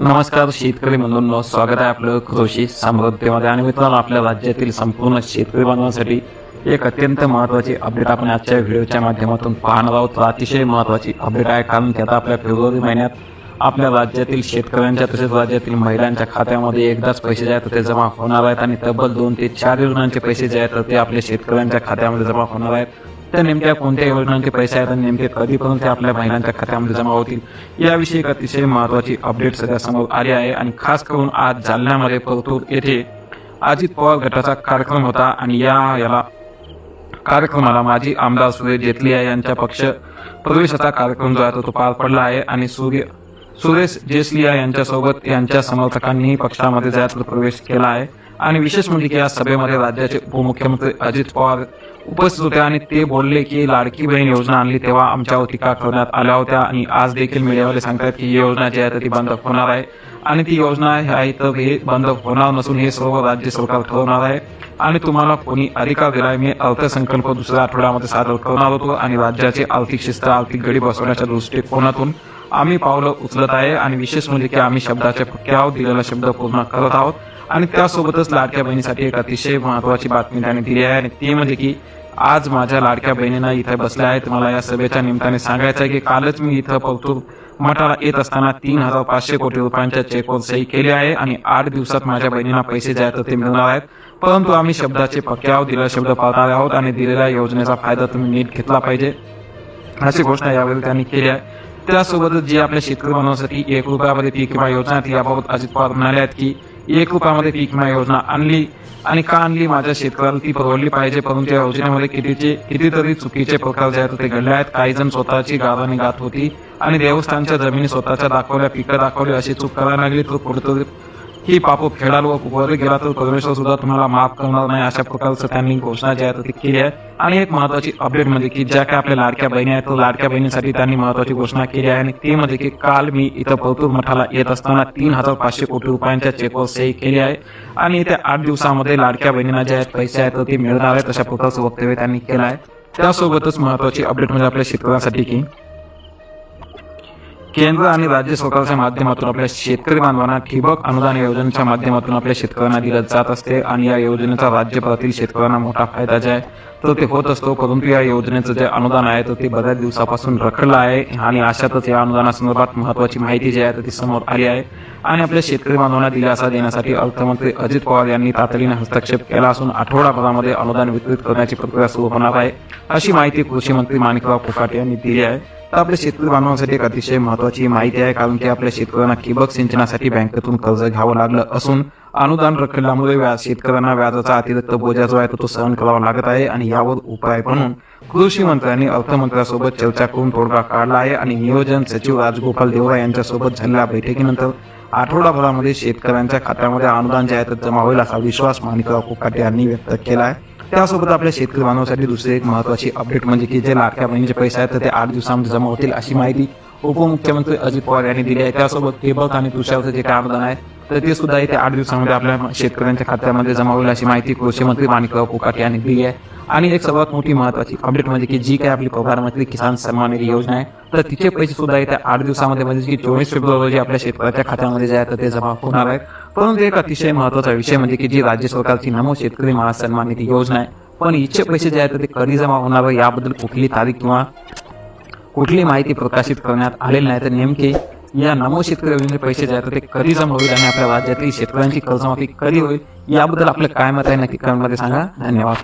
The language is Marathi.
नमस्कार शेतकरी बंधूंनो स्वागत आहे आपलं कृषी समृद्धीमध्ये. आणि मित्रांनो आपल्या राज्यातील संपूर्ण शेतकरी बांधवांसाठी एक अत्यंत महत्त्वाची अपडेट आपण आजच्या व्हिडिओच्या माध्यमातून पाहणार आहोत. तर अतिशय महत्त्वाची अपडेट आहे कारण की आता आपल्या फेब्रुवारी महिन्यात आपल्या राज्यातील शेतकऱ्यांच्या तसेच राज्यातील महिलांच्या खात्यामध्ये एकदाच पैसे जे आहेत ते जमा होणार आहेत. आणि तब्बल दोन ते चार योजनांचे पैसे जे आहेत ते आपल्या शेतकऱ्यांच्या खात्यामध्ये जमा होणार आहेत. त्या नेमक्या कोणत्या योजनांचे पैसे आहेत आणि नेमके कधीपर्यंत ते आपल्या महिलांच्या खात्यामध्ये जमा होतील याविषयी एक अतिशय महत्वाची अपडेट सध्या समोर आली आहे आणि खास करून आज जालन्यामध्ये परतूर येथे अजित पवार गटाचा कार्यक्रम होता आणि या याला कार्यक्रमाला माजी आमदार सूर्य जेटलिया यांच्या पक्ष प्रवेशाचा कार्यक्रम जो आहे तो- तो पार पडला आहे आणि सूर्य सुरेश जेसलिया यांच्यासोबत यांच्या समर्थकांनीही पक्षामध्ये जायचा प्रवेश केला आहे. आणि विशेष म्हणजे की या सभेमध्ये राज्याचे उपमुख्यमंत्री अजित पवार उपस्थित होते आणि ते बोलले की लाडकी बहीण योजना आणली तेव्हा आमच्यावर टीका करण्यात आल्या होत्या आणि आज देखील मीडियावाले सांगतात की ही योजना जी आहे तर ती बंद होणार आहे. आणि ती योजना आहे तर हे बंद होणार नसून हे सर्व राज्य सरकार ठरवणार आहे. आणि तुम्हाला कोणी अधिकार दिलाय मी अर्थसंकल्प दुसऱ्या आठवड्यामध्ये सादर करणार होतो आणि राज्याचे आर्थिक शिस्त आर्थिक गडी बसवण्याच्या दृष्टिकोनातून आम्ही पावलं उचलत आहे. आणि विशेष म्हणजे की आम्ही शब्दाच्या पक्के आहोत दिलेला शब्द पूर्ण करत आहोत. आणि त्यासोबतच लाडक्या बहिणीसाठी एक अतिशय महत्वाची बातमी त्याने दिली आहे आणि ती म्हणजे की आज माझ्या लाडक्या बहिणींना इथे बसल्या आहेत. मला या सभेच्या निमित्ताने सांगायचं आहे की कालच मी इथं परतूर मठाला येत असताना तीन हजार पाचशे कोटी रुपयांच्या चेकवर सही केली आहे आणि आठ दिवसात माझ्या बहिणींना पैसे जे आहेत ते मिळणार आहेत. परंतु आम्ही शब्दाचे पक्के आहोत दिलेला शब्द पाळणार आहोत आणि दिलेल्या योजनेचा फायदा तुम्ही नीट घेतला पाहिजे. अशी घोषणा यावेळी त्यांनी केली आहे. त्यासोबतच जी आपल्या शेतकरी बनवण्यासाठी एक रुपयामध्ये पीक विमा योजना ती याबाबत अजित पवार म्हणाले आहेत की एक रुपयामध्ये पीक विमा योजना आणली आणि का आणली माझ्या शेतकऱ्याला ती परवडली पाहिजे? परंतु या योजनेमध्ये कितीचे कितीतरी चुकीचे प्रकार जे आहेत ते घडले आहेत. काही जण स्वतःची गावाने गात होती आणि देवस्थानच्या जमिनी स्वतःच्या दाखवल्या पिकं दाखवली अशी चूक करायला लागली. तर कुठेतरी ही पाप खेळाल व वर गेला तर परमेश्वर सुद्धा तुम्हाला माफ करणार नाही. अशा प्रकारचं त्यांनी घोषणा जी आहे ती केली आहे. आणि एक महत्वाची अपडेट म्हणजे की ज्या काय आपल्या लाडक्या बहिणी आहेत तर लाडक्या बहिणीसाठी त्यांनी महत्वाची घोषणा केली आहे. आणि ते म्हणजे की काल मी इथं परतूर मठाला येत असताना तीन हजार पाचशे कोटी रुपयांच्या चेकवर सही केली आहे. आणि येत्या आठ दिवसामध्ये लाडक्या बहिणींना जे आहेत पैसे आहेत ते मिळणार आहेत अशा प्रकारचं वक्तव्य त्यांनी केलं आहे. त्यासोबतच महत्वाची अपडेट म्हणजे आपल्या शेतकऱ्यांसाठी की केंद्र आणि राज्य सरकारच्या माध्यमातून आपल्या शेतकरी बांधवांना ठिबक अनुदान योजनेच्या माध्यमातून आपल्या शेतकऱ्यांना दिलं जात असते आणि या योजनेचा राज्यभरातील शेतकऱ्यांना मोठा फायदा जे आहे तर ते होत असतो. परंतु या योजनेचं जे अनुदान आहे तर ते बऱ्याच दिवसापासून रखडलं आहे आणि अशातच या अनुदानासंदर्भात महत्वाची माहिती जी आहे तर ती समोर आली आहे. आणि आपल्या शेतकरी बांधवांना दिलासा देण्यासाठी अर्थमंत्री अजित पवार यांनी तातडीने हस्तक्षेप केला असून आठवडाभरामध्ये अनुदान वितरित करण्याची प्रक्रिया सुरू होणार आहे अशी माहिती कृषी मंत्री माणिकराव फुकाटे यांनी दिली आहे. तर आपल्या शेतकरी बांधवांसाठी एक अतिशय महत्वाची माहिती आहे कारण की आपल्या शेतकऱ्यांना ठिबक सिंचनासाठी बँकेतून कर्ज घ्यावं लागलं असून अनुदान रखडल्यामुळे व्याज शेतकऱ्यांना व्याजाचा अतिरिक्त बोजा जो आहे तो सहन करावा लागत आहे आणि यावर उपाय म्हणून कृषी मंत्र्यांनी अर्थमंत्र्यांसोबत चर्चा करून तोडगा काढला आहे आणि नियोजन सचिव राजगोपाल देवरा यांच्यासोबत झालेल्या बैठकीनंतर आठवडाभरामध्ये शेतकऱ्यांच्या खात्यामध्ये अनुदान जे आहे ते जमा होईल असा विश्वास माणिकराव कोकाटे यांनी व्यक्त केला आहे. त्यासोबत आपल्या शेतकरी बांधवासाठी दुसरी एक महत्वाची अपडेट म्हणजे की जे लाडक्या बहिणीचे पैसे आहेत तर ते आठ दिवसामध्ये जमा होतील अशी माहिती उपमुख्यमंत्री अजित पवार यांनी दिली आहे. त्यासोबत ठिबक आणि तुषारचं जे काय अनुदान आहे तर ते सुद्धा येत्या आठ दिवसामध्ये आपल्या शेतकऱ्यांच्या खात्यामध्ये जमा होईल अशी माहिती कृषी मंत्री माणिकराव कोकाटे यांनी दिली आहे. आणि एक सर्वात मोठी महत्वाची अपडेट म्हणजे की जी काय आपली प्रधानमंत्री किसान सन्मान निधी योजना आहे तर तिचे पैसे सुद्धा येत्या आठ दिवसामध्ये म्हणजे की चोवीस फेब्रुवारी रोजी आपल्या शेतकऱ्याच्या खात्यामध्ये जे आहे तर ते जमा होणार आहेत परंतु एक अतिशय महत्त्वाचा विषय म्हणजे की जी राज्य सरकारची नमो शेतकरी महासन्मान निधी योजना आहे पण इच्छे पैसे जे आहेत ते कधी जमा होणार याबद्दल कुठली तारीख किंवा कुठली माहिती प्रकाशित करण्यात आलेली नाही तर नेमके या नमो शेतकरी योजनेचे पैसे जे आहेत ते कधी जमा होईल आणि आपल्या राज्यातील शेतकऱ्यांची कर्जमाफी कधी होईल याबद्दल आपलं काय मत आहे नक्की कमेंटमध्ये सांगा. धन्यवाद.